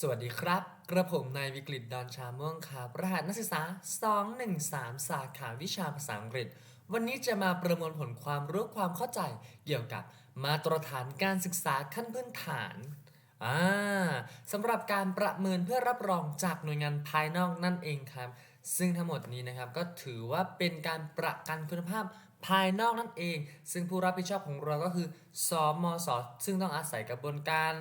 สวัสดีครับ กระผมนายวิกฤตดอนชาม่วงครับ รหัสนักศึกษา 213 สาขาวิชาภาษาอังกฤษ วันนี้จะมาประมวลผลความรู้ความเข้าใจ เกี่ยวกับมาตรฐานการศึกษาขั้นพื้นฐานอ่าสำหรับการประเมินเพื่อรับรองจากหน่วยงานภายนอกนั่นเองครับ ซึ่งทั้งหมดนี้นะครับก็ถือว่าเป็นการประกันคุณภาพภายนอกนั่นเอง ซึ่งผู้รับผิดชอบของเราก็คือสมสซึ่งต้องอาศัยกระบวนการ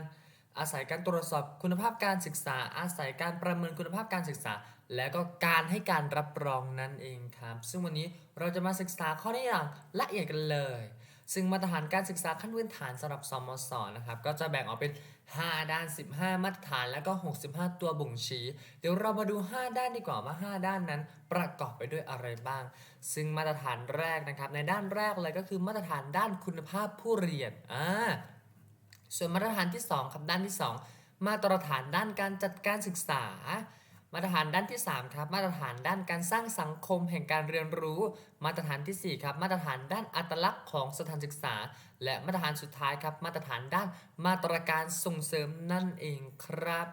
อาศัยการตรวจสอบคุณภาพการศึกษา อาศัยการประเมินคุณภาพการศึกษา และก็การให้การรับรองนั่นเองครับ ซึ่งวันนี้เราจะมาศึกษาข้อนี้อย่างละเอียดกันเลย ซึ่งมาตรฐานการศึกษาขั้นพื้นฐานสำหรับสมศนะครับก็จะแบ่งออกเป็น 5 ด้าน 15 มาตรฐานแล้วก็ 65 ตัวบ่งชี้ เดี๋ยวเรามาดู 5 ด้านดีกว่าว่า 5 ด้านนั้นประกอบไปด้วยอะไรบ้าง ซึ่งมาตรฐานแรกนะครับในด้านแรกเลยก็คือมาตรฐานด้านคุณภาพผู้เรียนอ่า ส่วนมาตรฐานที่2ครับด้านที่ 2 มาตรฐานด้านการจัดการศึกษา มาตรฐานด้านที่ 3 ครับ มาตรฐานด้านการสร้างสังคมแห่งการเรียนรู้ มาตรฐานทีสี่ 4 ครับ มาตรฐานด้านอัตลักษณ์ของสถานศึกษา และมาตรฐานสุดท้ายครับ มาตรฐานด้านมาตรการส่งเสริมนั่นเองครับ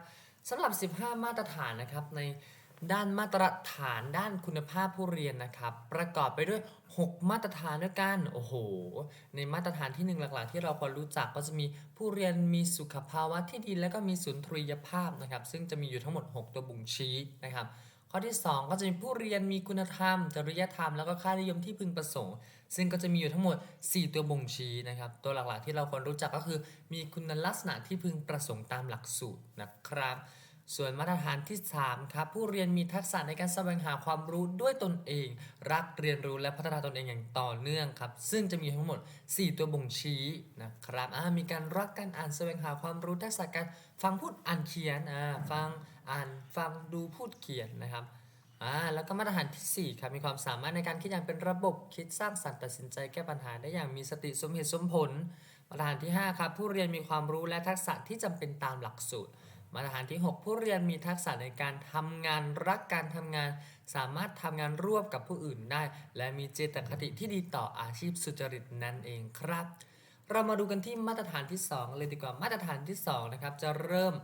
สำหรับ 15 มาตรฐานนะครับใน ด้านมาตรฐานด้านคุณภาพผู้เรียนนะครับ ประกอบไปด้วย 6 มาตรฐานด้วยกันโอ้โห ในมาตรฐานที่หนึ่งหลักๆ ที่เราควรรู้จักก็จะมีผู้เรียนมีสุขภาวะที่ดีและก็มีสุนทรียภาพนะครับ ซึ่งจะมีอยู่ทั้งหมด 6 ตัวบ่งชี้นะครับ ข้อที่ 2 ก็จะมีผู้เรียนมีคุณธรรม จริยธรรม แล้วก็ค่านิยมที่พึงประสงค์ ซึ่งก็จะมีอยู่ทั้งหมด 4 ตัวบ่งชี้นะครับ ตัวหลักๆ ที่เราควรรู้จักก็คือ มีคุณลักษณะที่พึงประสงค์ตามหลักสูตรนะครับ ส่วนมาตรฐานที่ 3 ครับ ผู้เรียนมีทักษะในการแสวงหาความรู้ด้วยตนเอง รักเรียนรู้และพัฒนาตนเองอย่างต่อเนื่องครับ ซึ่งจะมีทั้งหมด 4 ตัวบ่งชี้นะครับมีการรักการอ่านแสวงหาความรู้ทักษะการฟังพูดอ่านเขียนฟังอ่านฟังดูพูดเขียนนะครับแล้วก็มาตรฐานทีสี่4 ครับ มีความสามารถในการคิดอย่างเป็นระบบคิดสร้างสรรค์ตัดสินใจแก้ปัญหาได้อย่างมีสติสมเหตุสมผล มาตรฐานที่ 5 ครับ ผู้เรียนมีความรู้และทักษะที่จำเป็นตามหลักสูตร มาตรฐานที่ 6 ผู้เรียนมีทักษะในการทำงานรักการทำงาน สามารถทำงานร่วมกับผู้อื่นได้ และมีเจตคติที่ดีต่ออาชีพสุจริตนั่นเองครับ เรามาดูกันที่มาตรฐานที่ 2 เลยดีกว่ามาตรฐานที่2นะครับจะเริ่ม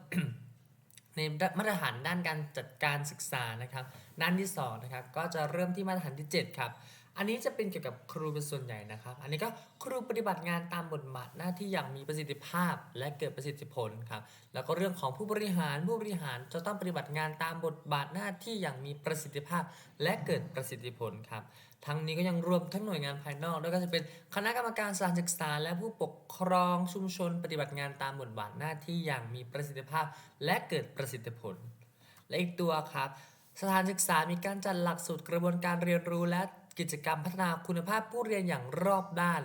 ในมาตรฐานด้านการจัดการศึกษานะครับ ด้านที่2นะครับก็จะเริ่มที่มาตรฐานที่ 7 ครับ อันนี้จะเป็นเกี่ยวกับครูเป็นส่วนใหญ่นะครับ อันนี้ก็ครูปฏิบัติงานตามบทบาทหน้าที่อย่างมีประสิทธิภาพและเกิดประสิทธิผลครับ แล้วก็เรื่องของผู้บริหารผู้บริหารจะต้องปฏิบัติงานตามบทบาทหน้าที่อย่างมีประสิทธิภาพ และเกิดประสิทธิผลครับ ทั้งนี้ก็ยังรวมทั้งหน่วยงานภายนอก ด้วยก็จะเป็นคณะกรรมการสถานศึกษา และผู้ปกครองชุมชน ปฏิบัติงานตามบทบาทหน้าที่อย่างมีประสิทธิภาพ และเกิดประสิทธิผล และอีกตัวครับสถานศึกษามีการจัดหลักสูตรกระบวนการเรียนรู้และ กิจกรรมพัฒนาคุณภาพผู้เรียนอย่างรอบด้าน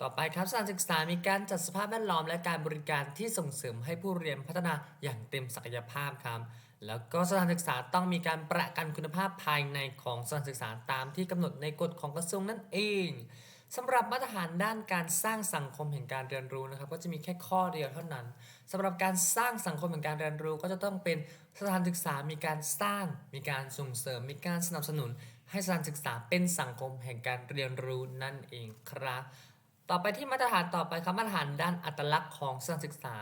ต่อไปครับสถานศึกษามีการจัดสภาพแวดล้อมและการบริการที่ส่งเสริมให้ผู้เรียนพัฒนาอย่างเต็มศักยภาพครับ แล้วก็สถานศึกษาต้องมีการประกันคุณภาพภายในของสถานศึกษาตามที่กำหนดในกฎของกระทรวงนั่นเองสำหรับมาตรฐานด้านการสร้างสังคมแห่งการเรียนรู้นะครับ ก็จะมีแค่ข้อเดียวเท่านั้นสำหรับการสร้างสังคมแห่งการเรียนรู้ ก็จะต้องเป็นสถานศึกษามีการสร้าง มีการส่งเสริม มีการสนับสนุน ให้สถานศึกษาเป็นสังคมแห่งการเรียนรู้นั่นเองครับ ต่อไปที่มาตรฐานต่อไปครับมาตรฐานด้านอัตลักษณ์ของสถานศึกษา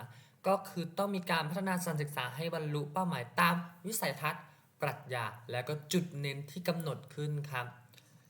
ก็คือต้องมีการพัฒนาสถานศึกษาให้บรรลุเป้าหมายตามวิสัยทัศน์ปรัชญาและก็จุดเน้นที่กำหนดขึ้นครับ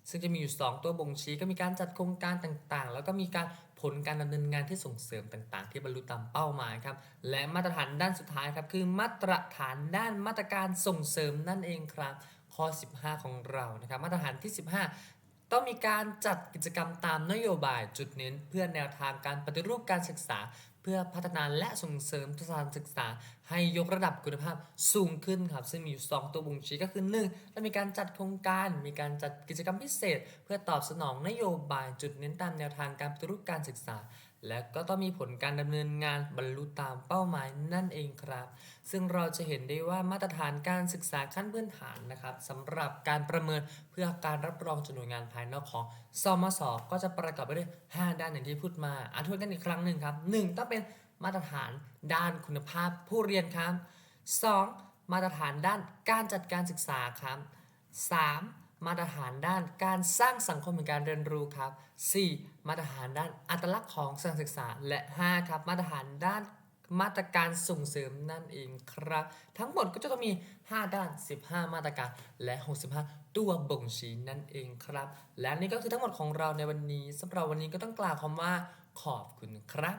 ซึ่งจะมีอยู่ 2 ตัวบ่งชี้ก็มีการจัดโครงการต่างๆ แล้วก็มีการผลการดำเนินงานที่ส่งเสริมต่างๆ ที่บรรลุตามเป้าหมายครับ และมาตรฐานด้านสุดท้ายครับคือมาตรฐานด้านมาตรการส่งเสริมนั่นเองครับ ข้อ 15 ของเรานะครับมาตรฐานที่ 15 ต้องมีการจัดกิจกรรมตามนโยบายจุดเน้น เพื่อแนวทางการปฏิรูปการศึกษา เพื่อพัฒนาและส่งเสริมสถานศึกษา ให้ยกระดับคุณภาพสูงขึ้นครับซึ่งมีอยู่ 2 ตัวบ่งชี้ก็คือ1ต้องมีการจัดโครงการ มีการจัดกิจกรรมพิเศษ เพื่อตอบสนองนโยบายจุดเน้นตามแนวทางการปฏิรูปการศึกษา และก็ต้องมีผลการดำเนินงานบรรลุตามเป้าหมายนั่นเองครับ ซึ่งเราจะเห็นได้ว่ามาตรฐานการศึกษาขั้นพื้นฐานนะครับสำหรับการประเมินเพื่อการรับรองจากหน่วยงานภายนอกของสมศก็จะประกอบไปด้วย 5 ด้านอย่างที่พูดมาอ่านทวนกันอีกครั้งหนึ่งครับ 1 ต้องเป็นมาตรฐานด้านคุณภาพผู้เรียนครับ 2. มาตรฐานด้านการจัดการศึกษาครับ 3. มาตรฐานด้านการสร้างสังคมแห่งการเรียนรู้ครับ 4. มาตรฐานด้านอัตลักษณ์ของสถานศึกษา และ 5 ครับ มาตรฐานด้านมาตรการส่งเสริมนั่นเองครับ ทั้งหมดก็จะต้องมี 5 ด้าน 15 มาตรการและ 65 ตัวบ่งชี้นั่นเองครับ และนี่ก็คือทั้งหมดของเราในวันนี้สำหรับวันนี้ก็ต้องกล่าวคำว่าขอบคุณครับ